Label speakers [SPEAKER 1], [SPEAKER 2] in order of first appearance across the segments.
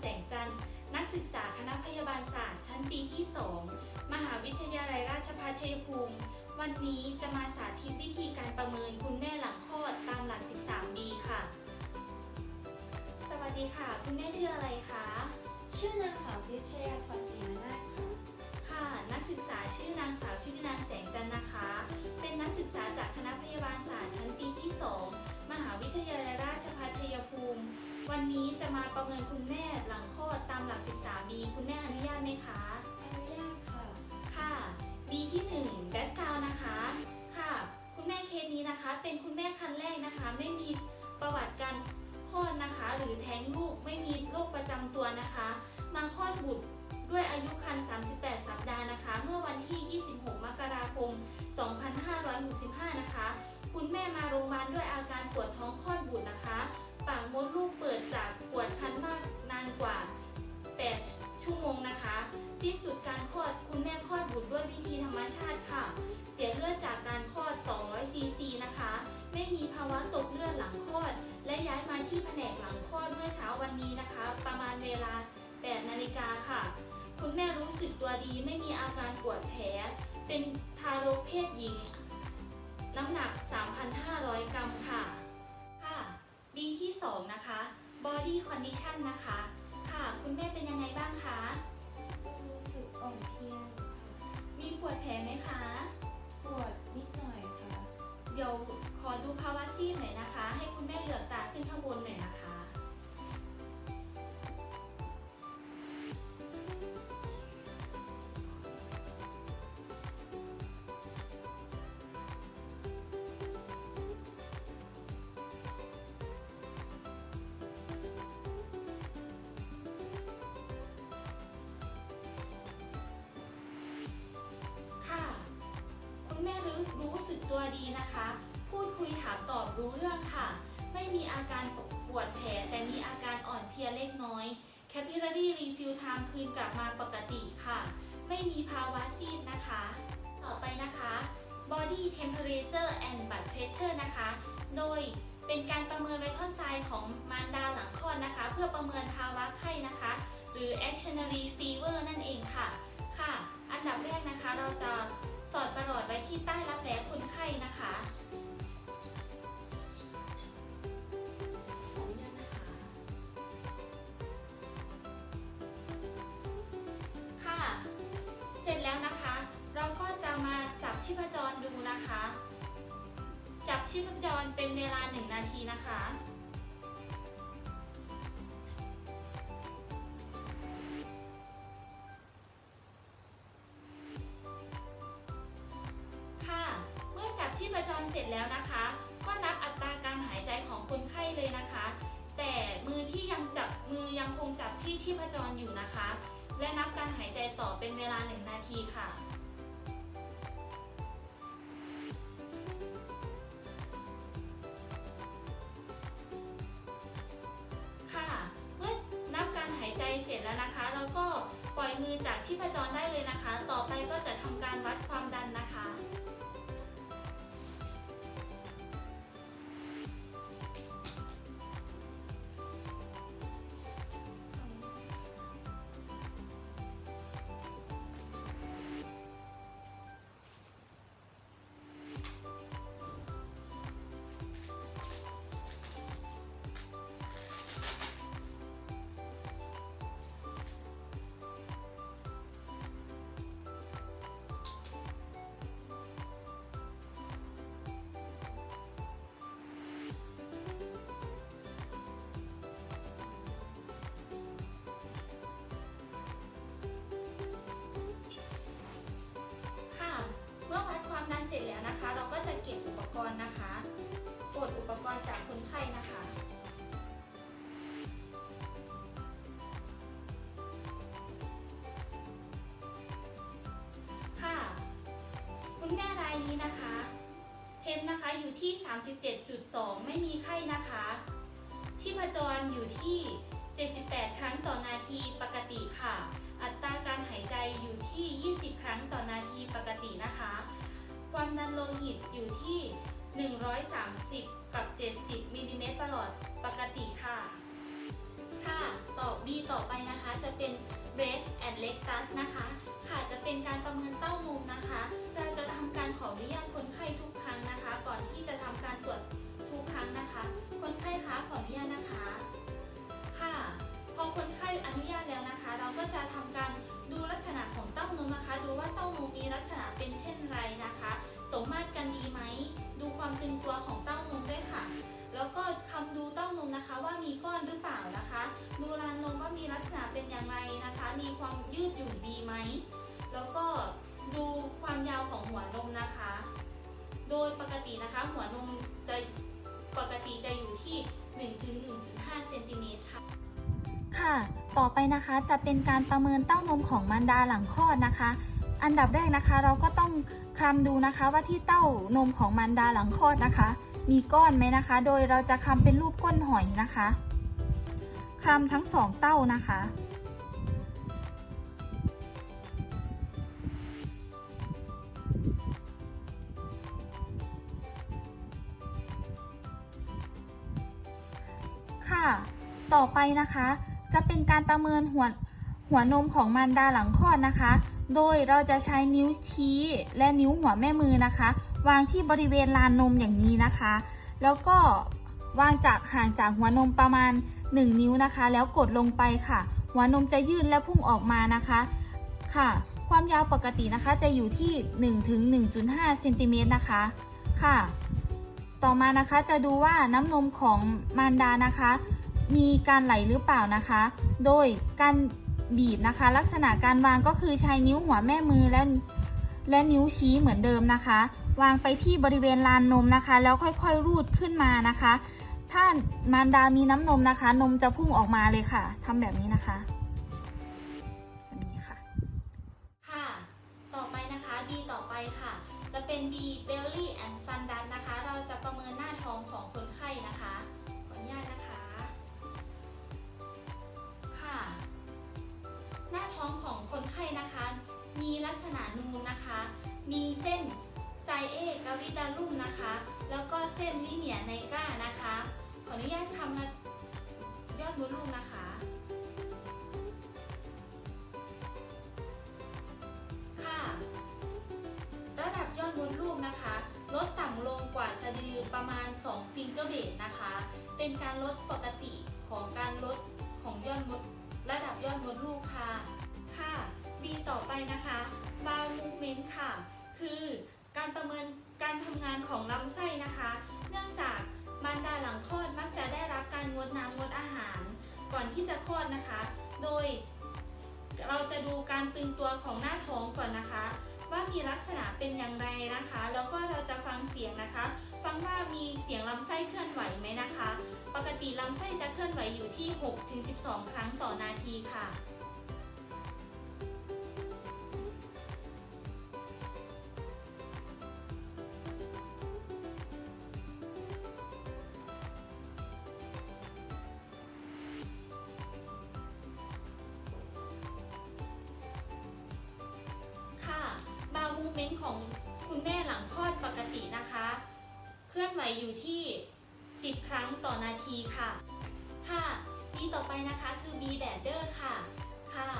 [SPEAKER 1] แสงจันทร์ นักศึกษาคณะพยาบาลศาสตร์ ชั้นปีที่ 2 มหาวิทยาลัยราชภัฏชัยภูมิ วันนี้จะมาสาธิตวิธีการประเมินคุณแม่หลังคลอดตามหลัก 13ดีค่ะ สวัสดีค่ะ คุณแม่ชื่ออะไรคะ
[SPEAKER 2] ชื่อนางสาวพิชยาพรศรีนาถค่ะ
[SPEAKER 1] ค่ะ นักศึกษาชื่อนางสาว วันนี้จะมาประเมินคุณแม่หลังคลอดตามหลัก13บีคุณแม่อนุญาตไหมคะ
[SPEAKER 2] อนุญาตค่ะ
[SPEAKER 1] ค่ะบีที่1แบ็คกราวนะคะ ค่ะ คุณแม่เคสนี้นะคะ เป็นคุณแม่คันแรกนะคะ ไม่มีประวัติการคลอดนะคะ หรือแท้งลูกไม่มีโรคประจำตัวนะคะ มาคลอดบุตรด้วยอายุครรภ์38 สัปดาห์นะคะ เมื่อวันที่ 26 มกราคม 2565 นะคะ คุณแม่มาโรงพยาบาลด้วยอาการปวดท้องคลอดบุตรนะคะ ปากมดลูกเปิดจากปวดคันมากนานกว่า 8 ชั่วโมงนะคะ สิ้นสุดการคลอดคุณแม่คลอดบุตรด้วยวิธีธรรมชาติค่ะ เสียเลือดจากการคลอด 200 ซีซีนะคะ ไม่มีภาวะตกเลือดหลังคลอด และย้ายมาที่แผนกหลังคลอดเมื่อเช้าวันนี้นะคะ ประมาณเวลา 8 นาฬิกาค่ะ คุณแม่รู้สึกตัวดีไม่มีอาการปวดแผล เป็นทารกเพศหญิง น้ำหนัก 3,500 กรัมค่ะค่ะ B ที่2นะคะ Body Condition นะคะ ค่ะ คุณแม่เป็นยังไงบ้างคะ
[SPEAKER 2] รู้สึกอ่อนเพลียค่ะ
[SPEAKER 1] มีปวดแผลไหมคะ
[SPEAKER 2] ปวดนิดหน่อยค่ะ
[SPEAKER 1] เดี๋ยวขอดูภาวะซีดหน่อยนะคะ ให้คุณแม่เหลือกตาขึ้นข้างบนหน่อยนะคะค่ะ รู้สึกตัวดีนะคะ พูดคุยถามตอบรู้เรื่องค่ะ ไม่มีอาการปวดแผลแต่มีอาการอ่อนเพลียเล็กน้อย capillary refill time คืนกลับมาปกติค่ะ ไม่มีภาวะซีดนะคะ ต่อไปนะคะ body temperature and blood pressure นะคะ โดยเป็นการประเมินไวท์ทอนไซน์ของมารดาหลังคลอดนะคะ เพื่อประเมินภาวะไข้นะคะ หรือ actionary fever นั่นเองค่ะ ค่ะ อันดับแรกนะคะเราจะ สอดประหลอดไว้ที่ใต้รักแร้คนไข้นะคะค่ะเสร็จแล้วนะคะ เราก็จะมาจับชีพจรดูนะคะ จับชีพจรเป็นเวลา 1 นาทีนะคะ ที่ชีพจรอยู่นะคะ และนับการหายใจต่อเป็นเวลา 1 นาทีค่ะค่ะ อยู่ที่ 37.2 ไม่มีไข้นะคะ ชีพจรอยู่ที่ 78 ครั้งต่อนาทีปกติค่ะ อัตราการหายใจอยู่ที่ 20 ครั้งต่อนาทีปกตินะคะ ความดันโลหิตอยู่ที่ 130 กับ 70 มิลลิเมตรประหลอดปกติค่ะ ค่ะต่อ B ต่อไปนะคะจะเป็น breast and rectus นะคะ ค่ะจะเป็นการประเมินเต้านมนะคะ เราจะทำการขออนุญาตคนไข้ทุกครั้งนะคะ ก่อนที่จะทำการตรวจทุกครั้งนะคะ คนไข้คะขออนุญาตนะคะ ค่ะ พอคนไข้อนุญาตแล้วนะคะ เราก็จะทำการดูลักษณะของเต้านมนะคะ ดูว่าเต้านมมีลักษณะเป็นเช่นไรนะคะ สมมาตรกันดีไหม ดูความตึงตัวของเต้านมด้วยค่ะ แล้วก็คำดูเต้านมนะคะว่ามีก้อนหรือเปล่านะคะ ดูรา มีลักษณะเป็นอย่างไรนะคะ มีความยืดหยุ่นดีไหม แล้วก็ดูความยาวของหัวนมนะคะ โดยปกตินะคะ หัวนมจะปกติจะอยู่ที่ 1-1.5เซนติเมตรค่ะ
[SPEAKER 3] ค่ะ ต่อไปนะคะจะเป็นการประเมินเต้านมของมารดาหลังคลอดนะคะ อันดับแรกนะคะ เราก็ต้องคลำดูนะคะว่าที่เต้านมของมารดาหลังคลอดนะคะ มีก้อนไหมนะคะ โดยเราจะคลำเป็นรูปก้นหอยนะคะ คลำทั้งสองเต้านะคะ ค่ะ ต่อไปนะคะ จะเป็นการประเมินหัวหัวนมของมารดาหลังคลอดนะคะ โดยเราจะใช้นิ้วชี้และนิ้วหัวแม่มือนะคะ วางที่บริเวณลานนมอย่างนี้นะคะ แล้วก็ วางจากห่างจากหัวนมประมาณ 1 นิ้วนะคะ แล้วกดลงไปค่ะ หัวนมจะยื่นและพุ่งออกมานะคะค่ะ ความยาวปกตินะคะจะอยู่ที่1ถึง1.5เซนติเมตรนะคะค่ะ ต่อมานะคะจะดูว่าน้ำนมของมารดานะคะ มีการไหลหรือเปล่านะคะ โดยการบีบนะคะ ลักษณะการวางก็คือใช้นิ้วหัวแม่มือและและนิ้วชี้เหมือนเดิมนะคะ วางไปที่บริเวณลานนมนะคะ แล้วค่อยๆรูดขึ้นมานะคะ ถ้ามารดามีน้ำนมนะคะ นมจะพุ่งออกมาเลยค่ะทำแบบนี้นะคะแบบนี้ค่ะ
[SPEAKER 1] ค่ะ ต่อไปนะคะ B ต่อไปค่ะ จะเป็น B belly กาวิดาลุ่มนะคะ แล้วก็เส้นลิเนียไนก้านะคะ ขออนุญาตคำนะยอดมดลูกนะคะ ค่ะ ระดับยอดมดลูกนะคะ ลดต่ำลงกว่าสะดือประมาณ 2 ฟิงเกอร์เบดนะคะ เป็นการลดปกติของการลดของยอดมดระดับยอดมดลูกค่ะ ค่ะ B ต่อไปนะคะ b o w l movement ค่ะ คือการประเมิน การทำงานของลำไส้นะคะ เนื่องจากมารดาหลังคลอดมักจะได้รับการงดน้ำงดอาหาร ก่อนที่จะคลอดนะคะ โดย เราจะดูการตึงตัวของหน้าท้องก่อนนะคะ ว่ามีลักษณะเป็นอย่างไรนะคะ แล้วก็เราจะฟังเสียงนะคะ ฟังว่ามีเสียงลำไส้เคลื่อนไหวไหมนะคะ ปกติลำไส้จะเคลื่อนไหวอยู่ที่ 6-12 ครั้งต่อนาทีค่ะค่ะ เมนต์ของคุณแม่หลังคลอดปกตินะคะ เคลื่อนไหวอยู่ที่ 10 ครั้งต่อนาทีค่ะ ค่ะบีต่อไปนะคะคือ B b a d d e r ค่ะ ค่ะ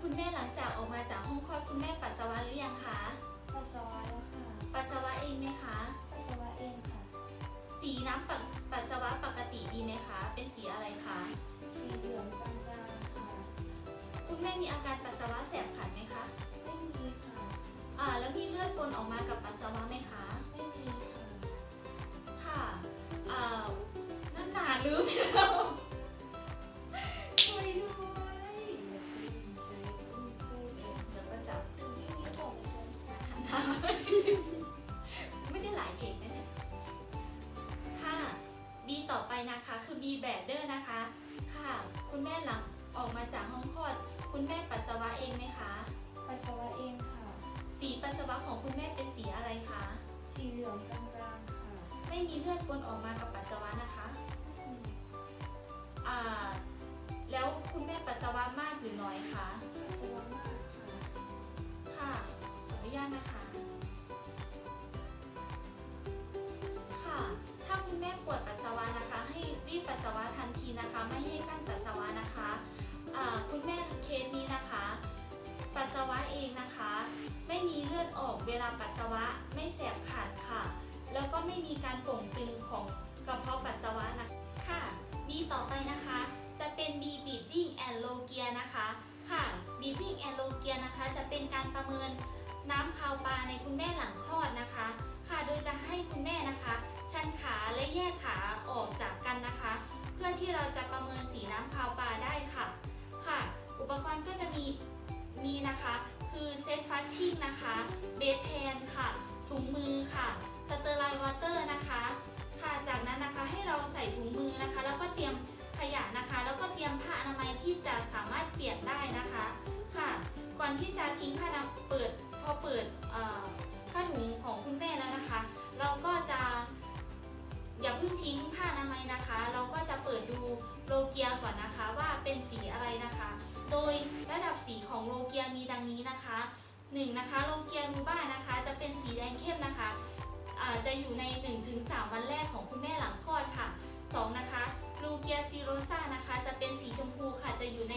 [SPEAKER 1] คุณแม่หลังจากออกมาจากห้องคลอดคุณแม่ปัสสาวะหรือยังคะ
[SPEAKER 2] ปัสสาวะแล้วค่ะ
[SPEAKER 1] ปัสสาวะเองไหมคะ
[SPEAKER 2] ปัสสาวะเองค่ะ
[SPEAKER 1] สีน้ำปัสปัสสาวะปกติดีไหมคะ เป็นสีอะไรคะ
[SPEAKER 2] สีเหลืองจางๆค่ะ
[SPEAKER 1] คุณแม่มีอาการปัสสาวะแสบขัดไหมคะ
[SPEAKER 2] ไม่มีค่ะ
[SPEAKER 1] ปนออกมากับปัสสาวะไหมคะ
[SPEAKER 2] ไม่มีค่ะ
[SPEAKER 1] ค่ะอ่านั่นหนาลืมแล้วช่วยด้วยจะประจับไม่ได้หลายเทคนะเนี่ยค่ะ B ต่อไปนะคะคือ B b a d d e r นะคะ ค่ะ คุณแม่หลังออกมาจากห้องคลอด คุณแม่ คุณแม่เป็นสีอะไรคะ
[SPEAKER 2] สีเหลืองจางๆค่ะ
[SPEAKER 1] ไม่มีเลือดปนออกมากับปัสสาวะนะคะ
[SPEAKER 2] ไม่มีค่ะ
[SPEAKER 1] อ่าแล้วคุณแม่ปัสสาวะมากหรือน้อยคะ
[SPEAKER 2] ปัสสาวะมากค่ะ
[SPEAKER 1] ค่ะ ขออนุญาตนะคะ ค่ะ ถ้าคุณแม่ปวดปัสสาวะนะคะ ให้รีบปัสสาวะทันทีนะคะ ไม่ให้ เองนะคะ ไม่มีเลือดออกเวลาปัสสาวะ ไม่แสบขัดค่ะ แล้วก็ไม่มีการโป่งตึงของกระเพาะปัสสาวะนะคะค่ะ B ต่อไปนะคะ จะเป็น B breathing and logia นะคะค่ะ breathing and logia นะคะ จะเป็นการประเมินน้ำคาวปลาในคุณแม่หลังคลอดนะคะ ค่ะโดยจะให้คุณแม่นะคะ ชันขาและแยกขาออกจากกันนะคะ เพื่อที่เราจะประเมินสีน้ำคาวปลาได้ค่ะ ค่ะ อุปกรณ์ก็จะมีมีนะคะ คือเซตฟัชชิ่งนะคะเบสแทนค่ะ ถุงมือค่ะสเตอร์ไลน์วอเตอร์นะคะค่ะจากนั้นนะคะให้เราใส่ถุงมือนะคะ แล้วก็เตรียมขยะนะคะ แล้วก็เตรียมผ้าอนามัยที่จะสามารถเปลี่ยนได้นะคะค่ะ ก่อนที่จะทิ้งผ้านาเปิดพอเปิดผ้าถุงของคุณแม่แล้วนะคะ เราก็จะอย่าเพิ่งทิ้งผ้าอนามัยนะคะ เราก็จะเปิดดูโลเกียก่อนนะคะว่าเป็นสีอะไร โดยระดับสีของโลเกียมีดังนี้นะคะ1นะคะโลเกียรูบ้านะคะ จะเป็นสีแดงเข้มนะคะอาจะอยู่ใน 1-3 วันแรกของคุณแม่หลังคลอดค่ะ 2 นะคะลูเกียซีโรซ่านะคะ จะเป็นสีชมพูค่ะจะอยู่ใน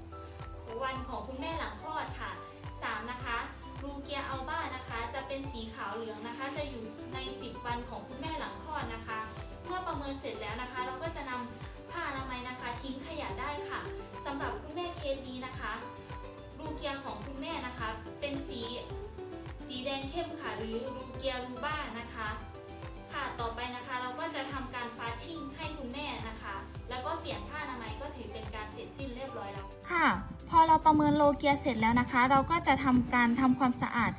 [SPEAKER 1] 4-6 วันของคุณแม่หลังคลอดค่ะ 3 นะคะลูเกียอัลบ้านะคะ จะเป็นสีขาวเหลืองนะคะ จะอยู่ใน 10 วันของคุณแม่หลังคลอดนะคะ เมื่อประเมินเสร็จแล้วนะคะ เราก็จะนำผ้าอนามัยนะคะ ทิ้งขยะได้ค่ะ เกียร์ของคุณแม่นะคะ เป็นสีสีแดงเข้มค่ะ หรือลูเกียร์รูบ้านะคะ ค่ะต่อไปนะคะเราก็จะทำการฟาชิ่งให้คุณแม่นะคะ แล้วก็เปลี่ยนผ้าอนามัยก็ถือเป็นการเสร็จสิ้นเรียบร้อยแล้ว
[SPEAKER 3] ค่ะ พอเราประเมินโลเกียเสร็จแล้วนะคะ เราก็จะทำการทำความสะอาด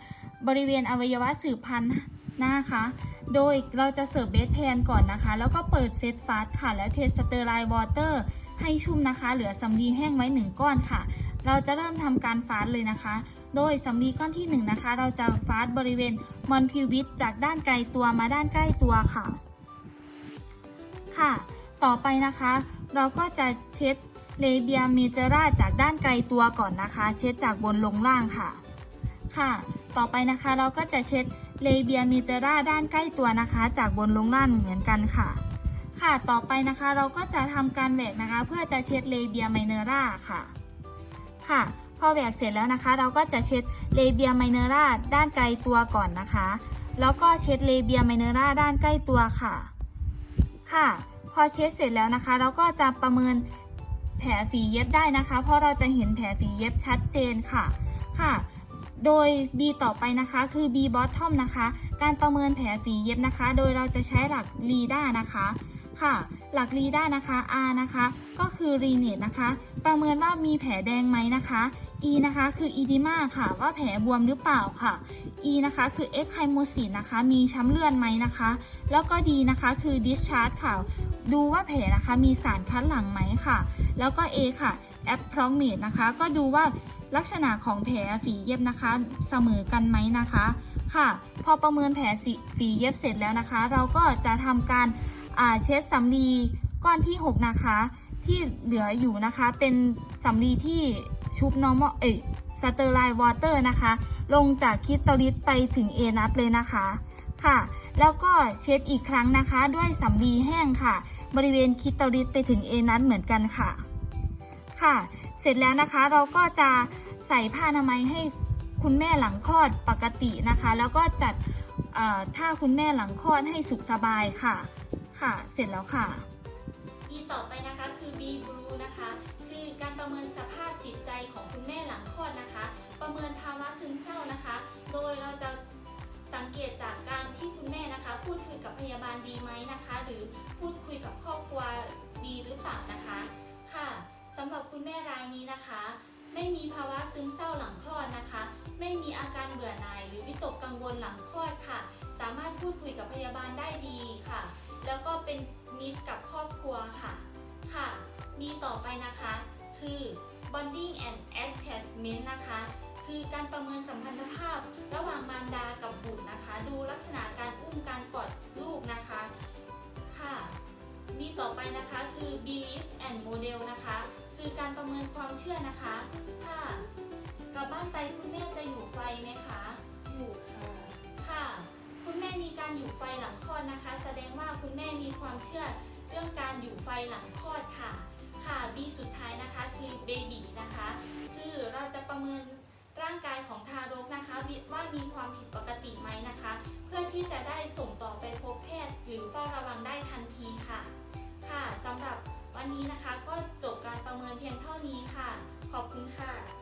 [SPEAKER 3] บริเวณอวัยวะสืบพันธุ์นะคะ โดยเราจะเสิร์ฟเบสแพนก่อนนะคะ แล้วก็เปิดเซตฟาสค่ะ แล้วเทสเตอร์ไลน์วอเตอร์ให้ชุ่มนะคะ เหลือสำลีแห้งไว้1ก้อนค่ะ เราจะเริ่มทำการฟาสเลยนะคะ โดยสำลีก้อนที่1นนะคะ เราจะฟาสบริเวณมอนพิวบิสจากด้านไกลตัวมาด้านใกล้ตัวค่ะ ค่ะ ต่อไปนะคะ เราก็จะเช็ดเลเบียเมเจอราจากด้านไกลตัวก่อนนะคะ เช็ดจากบนลงล่างค่ะ ค่ะ ต่อไปนะคะเราก็จะเช็ดเลเบียเมเจอราด้านใกล้ตัวนะคะ จากบนลงล่างเหมือนกันค่ะ ค่ะ ต่อไปนะคะเราก็จะทำการแหวกนะคะ เพื่อจะเช็ดเลเบียไมเนอราค่ะ ค่ะ พอแหวกเสร็จแล้วนะคะ เราก็จะเช็ดเลเบียไมเนอร่าด้านไกลตัวก่อนนะคะ แล้วก็เช็ดเลเบียไมเนอร่าด้านใกล้ตัวค่ะ ค่ะ พอเช็ดเสร็จแล้วนะคะ เราก็จะประเมินแผลฝีเย็บได้นะคะ เพราะเราจะเห็นแผลฝีเย็บชัดเจนค่ะ ค่ะ โดย B ต่อไปนะคะ คือ B bottom นะคะ การประเมินแผลฝีเย็บนะคะ โดยเราจะใช้หลักรีด้านะคะ ค่ะ หลักรีด้านะคะ R นะคะ ก็คือรีเนตนะคะ ประเมินว่ามีแผลแดงไหมนะคะ E นะคะคืออีดิมาค่ะ ว่าแผลบวมหรือเปล่าค่ะ E นะคะคือ X ไคโมซินนะคะ มีช้ำเลือดไหมนะคะ แล้วก็ D นะคะคือ discharge ค่ะ ดูว่าแผลนะคะมีสารคัดหลั่งไหมค่ะ แล้วก็ A ค่ะ approximate นะคะ ก็ดูว่าลักษณะของแผลฝีเย็บนะคะเสมอกันไหมนะคะ ค่ะ พอประเมินแผลสีฝีเย็บเสร็จแล้วนะคะ เราก็จะทำการ เช็ดสำลีก้อนที่ 6 นะคะ ที่เหลืออยู่นะคะ เป็นสำลีที่ชุบ normal เอ้ยสเตอร์ไลน์วอเตอร์นะคะ ลงจากคิตอลิสไปถึงเอนัทเลยนะคะค่ะ แล้วก็เช็ดอีกครั้งนะคะ ด้วยสำลีแห้งค่ะ บริเวณคิตอลิสไปถึงเอนัทเหมือนกันค่ะ ค่ะ เสร็จแล้วนะคะเราก็จะใส่ผ้าอนามัยให้คุณแม่หลังคลอดปกตินะคะ แล้วก็จัดท่าคุณแม่หลังคลอดให้สุขสบายค่ะ ค่ะ เสร็จแล้วค่ะ
[SPEAKER 1] B ต่อไปนะคะคือ B blue นะคะ คือการประเมินสภาพจิตใจของคุณแม่หลังคลอดนะคะ ประเมินภาวะซึมเศร้านะคะ โดยเราจะสังเกตจากการที่คุณแม่นะคะ พูดคุยกับพยาบาลดีไหมนะคะ หรือพูดคุยกับครอบครัวดีหรือเปล่านะคะค่ะสำหรับคุณแม่รายนี้นะคะ ไม่มีภาวะซึมเศร้าหลังคลอดนะคะ ไม่มีอาการเบื่อหน่าย หรือวิตกกังวลหลังคลอดค่ะ สามารถพูดคุยกับพยาบาลได้ดีค่ะ แล้วก็เป็นมิตรกับครอบครัวค่ะ ค่ะ มีต่อไปนะคะ คือ bonding and attachment นะคะ คือการประเมินสัมพันธภาพระหว่างมารดากับบุตรนะคะ ดูลักษณะการอุ้มการกอดลูกนะคะ ค่ะ มีต่อไปนะคะคือ belief and model นะคะ คือการประเมินความเชื่อนะคะ ค่ะกลับบ้านไปคุณแม่จะอยู่ไฟไหมคะ
[SPEAKER 2] อยู่ค่ะ
[SPEAKER 1] ค่ะ คุณแม่ ไฟหลังคลอดนะคะ แสดงว่าคุณแม่มีความเชื่อเรื่องการอยู่ไฟหลังคลอดค่ะ ค่ะ B สุดท้ายนะคะคือเบบีนะคะ คือเราจะประเมินร่างกายของทารกนะคะว่ามีความผิดปกติไหมนะคะ เพื่อที่จะได้ส่งต่อไปพบแพทย์ หรือเฝ้าระวังได้ทันทีค่ะ ค่ะสำหรับวันนี้นะคะก็จบการประเมินเพียงเท่านี้ค่ะ ขอบคุณค่ะ